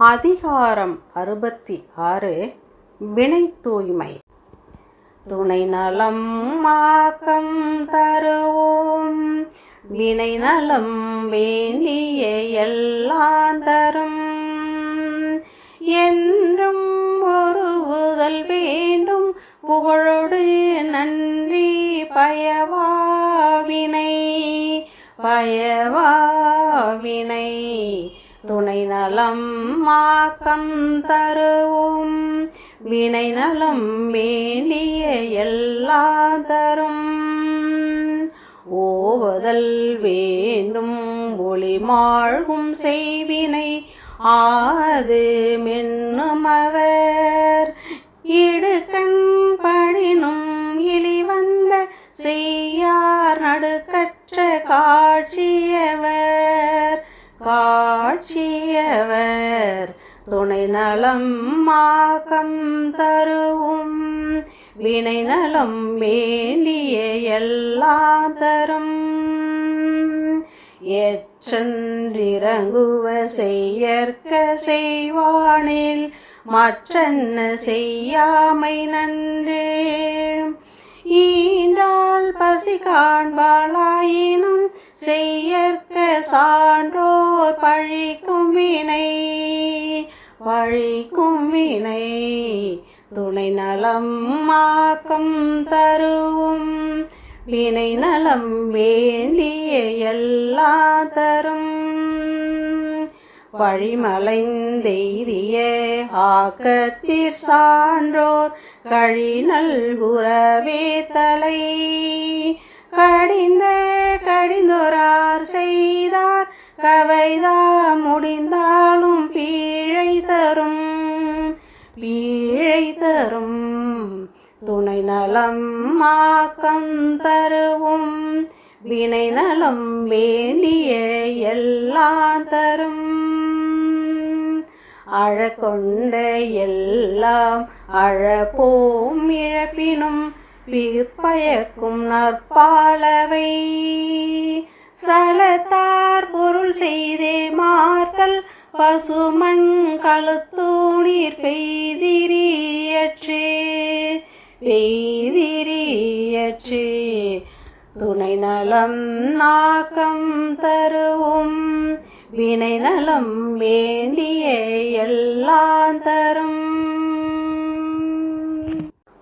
அதிகாரம் அறுபத்தி ஆறு வினை தூய்மை. துணை நலம் மாக்கம் தருவோம். வினை நலம் வேண்டிய எல்லாம் தரும். என்றும் ஒருவுதல் வேண்டும். புகழோடு நன்றி பயவாவினை பயவா துணை நலம் மாக்கம் தருவும் வினை நலம் வேண்டிய எல்லா தரும் ஓவதல் வேண்டும் ஒளி மாழ்கும் செய்வினை ஆது மென்னுமவர். இடுகண் படினும் இழிவந்த செய்யார் நடுக்கற்ற காட்சியவர். காட்சி காட்சியவர் துணை நலம் மாகம் தருவும். வினை நலம் வேண்டிய எல்லா தரும். ஏற்றன்றிறங்குவ செய்யற்க செய்வானில் மற்றென்ன செய்யாமை நன்றே. பசி காண்பாளாயினும் செய்யற்க சான்றோர் பழிக்கும் வினை பழிக்கும் வினை துணை நலம் மாக்கம் தருவும். வினை நலம் வேண்டிய எல்லா தரும். வழிமலைந்தெய்திய ஆக்கத்திற் சான்றோர் கழிநல் உறவே தலை. கடிந்த கடிந்தொரார் செய்தார் கவைதா முடிந்தாலும் பீழை தரும். பீழை தரும் துணை நலம் மாக்கம் தருவும். வினை நலம் வேண்டிய எல்லா தரும். அழகொண்ட எல்லாம் அழப்போம் இழப்பினும் பிற்பயக்கும் நற்பாலவை. சலத்தார் பொருள் செய்தே மார்த்தல் பசுமண் கழுத்தூணீர் பெய்திரியற்றே. பெய்திரியற்றே. துணை நலம் நாக்கம் தருவும் வினை நலம் வேண்டிய எல்லாம் தரும்.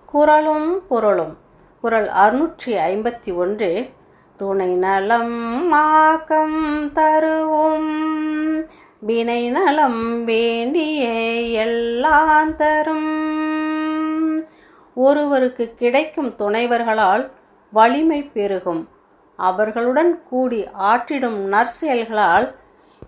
குரலும் பொருளும். குரல் அறுநூற்றி ஐம்பத்தி ஒன்று. துணை நலம் மாக்கம் தருவோம். வினை நலம் வேண்டிய எல்லாம் தரும். ஒருவருக்கு கிடைக்கும் துணைவர்களால் வலிமை பெருகும். அவர்களுடன் கூடி ஆற்றிடும் நற்செயல்களால்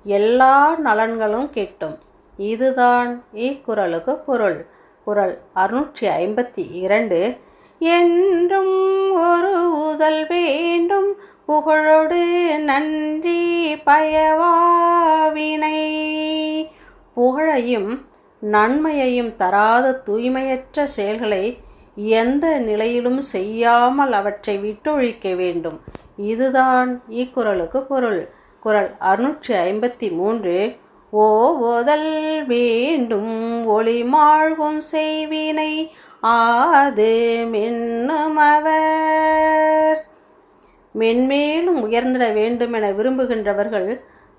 எல்லா நலன்களும் கிட்டும். இதுதான் இக்குறளுக்கு பொருள். குரல் அறுநூற்றி ஐம்பத்தி இரண்டு என்றும் ஒரு உதல் வேண்டும். புகழோடு நன்றி பயவாவினை. புகழையும் நன்மையையும் தராத தூய்மையற்ற செயல்களை எந்த நிலையிலும் செய்யாமல் அவற்றை விட்டொழிக்க வேண்டும். இதுதான் இக்குறளுக்கு பொருள். குரல் அறுநூற்றி ஐம்பத்தி மூன்று. ஓ ஓதல் வேண்டும் ஒளி மாழ்கும் செய்வினை ஆது மென்னுமவர். மென்மேலும் உயர்ந்திட வேண்டுமென விரும்புகின்றவர்கள்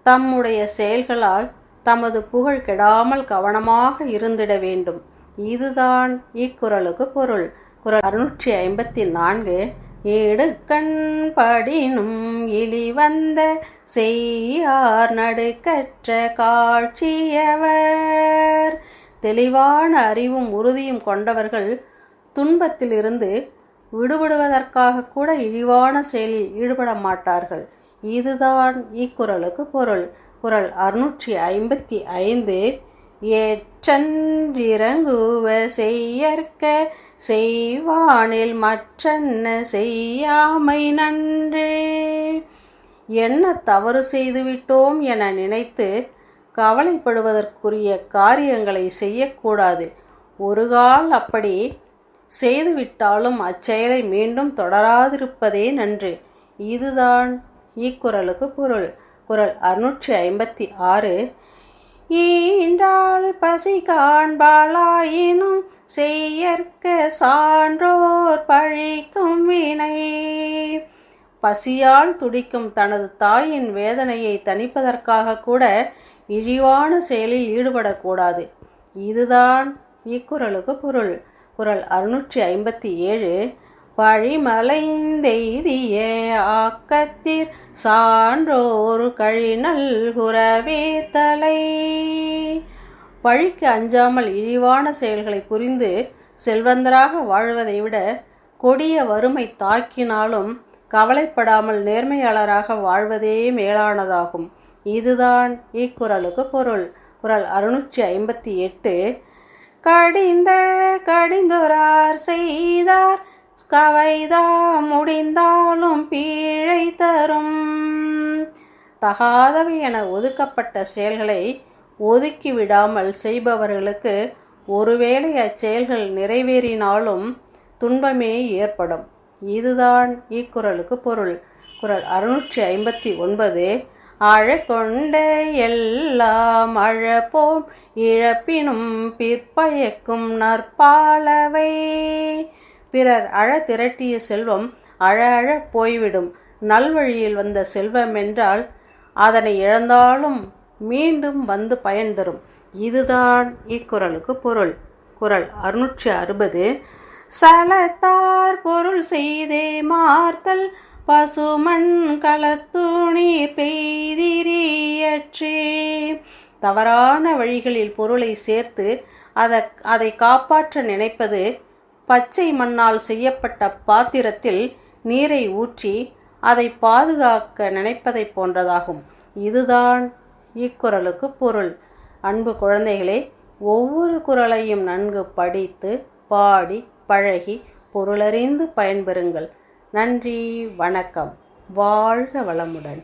தம்முடைய செயல்களால் தமது புகழ் கெடாமல் கவனமாக இருந்திட வேண்டும். இதுதான் இக்குறளுக்கு பொருள். குரல் அறுநூற்றி ஐம்பத்தி நான்கு. ஏடுக்கண் படினும் இழிவந்த செய்யார் நடுக்கற்ற காட்சியவர். தெளிவான அறிவும் உறுதியும் கொண்டவர்கள் துன்பத்திலிருந்து விடுபடுவதற்காக கூட இழிவான செயலில் ஈடுபட மாட்டார்கள். இதுதான் இக்குறளுக்கு பொருள். குரல் அறுநூற்றி ஐம்பத்தி ஐந்து ஏற்றன்றிறங்குவ செய்யற்க செய்வானில் மற்றென்ன செய்யாமை நன்றே. என்ன தவறு செய்துவிட்டோம் என நினைத்து கவலைப்படுவதற்குரிய காரியங்களை செய்யக்கூடாது. ஒரு கால் அப்படி செய்துவிட்டாலும் அச்செயலை மீண்டும் தொடராதிருப்பதே நன்று. இதுதான் இக்குறளுக்கு பொருள். குரல் அறுநூற்றி ஐம்பத்தி ஆறு ஈன்றால் பசி காண்பாளாயினும் செய்யற்க சான்றோர் பழிக்கும் வினை பசியால் துடிக்கும் தனது தாயின் வேதனையை தணிப்பதற்காக கூட இழிவான செயலில் ஈடுபடக்கூடாது. இதுதான் இக்குறளுக்கு பொருள். குரல் அறுநூற்றி ஐம்பத்தி ஏழு. பழிமலைந்தெய்திய ஆக்கத்திற் சான்றோர் கழிநல் குரவே தலை. பழிக்கு அஞ்சாமல் இழிவான செயல்களை புரிந்து செல்வந்தராக வாழ்வதை விட கொடிய வறுமை தாக்கினாலும் கவலைப்படாமல் நேர்மையாளராக வாழ்வதே மேலானதாகும். இதுதான் இக்குறளுக்கு பொருள். குறள் அறுநூற்றி ஐம்பத்தி எட்டு. கடிந்த கடிந்தொரார் செய்தார். கவைதா முடிந்தாலும் பீழை தரும். தகாதவை என ஒதுக்கப்பட்ட செயல்களை ஒதுக்கி விடாமல் செய்பவர்களுக்கு ஒருவேளை அச்செயல்கள் நிறைவேறினாலும் துன்பமே ஏற்படும். இதுதான் இக்குறளுக்கு பொருள். குரல் அறுநூற்றி ஐம்பத்தி ஒன்பது அழக்கொண்ட எல்லாம் அழப்போம் இழப்பினும் பிற்பயக்கும் நற்பாலவை. பிறர் அழ திரட்டிய செல்வம் அழ அழ போய்விடும். நல்வழியில் வந்த செல்வம் என்றால் அதனை இழந்தாலும் மீண்டும் வந்து பயன் தரும். இதுதான் இக்குறளுக்கு பொருள். குரல் அறுநூற்றி அறுபது. சலத்தார் பொருள் செய்தே மார்த்தல். பசுமண் களத்துணி பெய்திரியற்றே. தவறான வழிகளில் பொருளை சேர்த்து அதை அதை காப்பாற்ற நினைப்பது பச்சை மண்ணால் செய்யப்பட்ட பாத்திரத்தில் நீரை ஊற்றி அதை பாதுகாக்க நினைப்பதைப் போன்றதாகும். இதுதான் இக்குறளுக்கு பொருள். அன்பு குழந்தைகளே ஒவ்வொரு குரலையும் நன்கு படித்து பாடி பழகி பொருளறிந்து பயன்பெறுங்கள். நன்றி வணக்கம். வாழ்க வளமுடன்.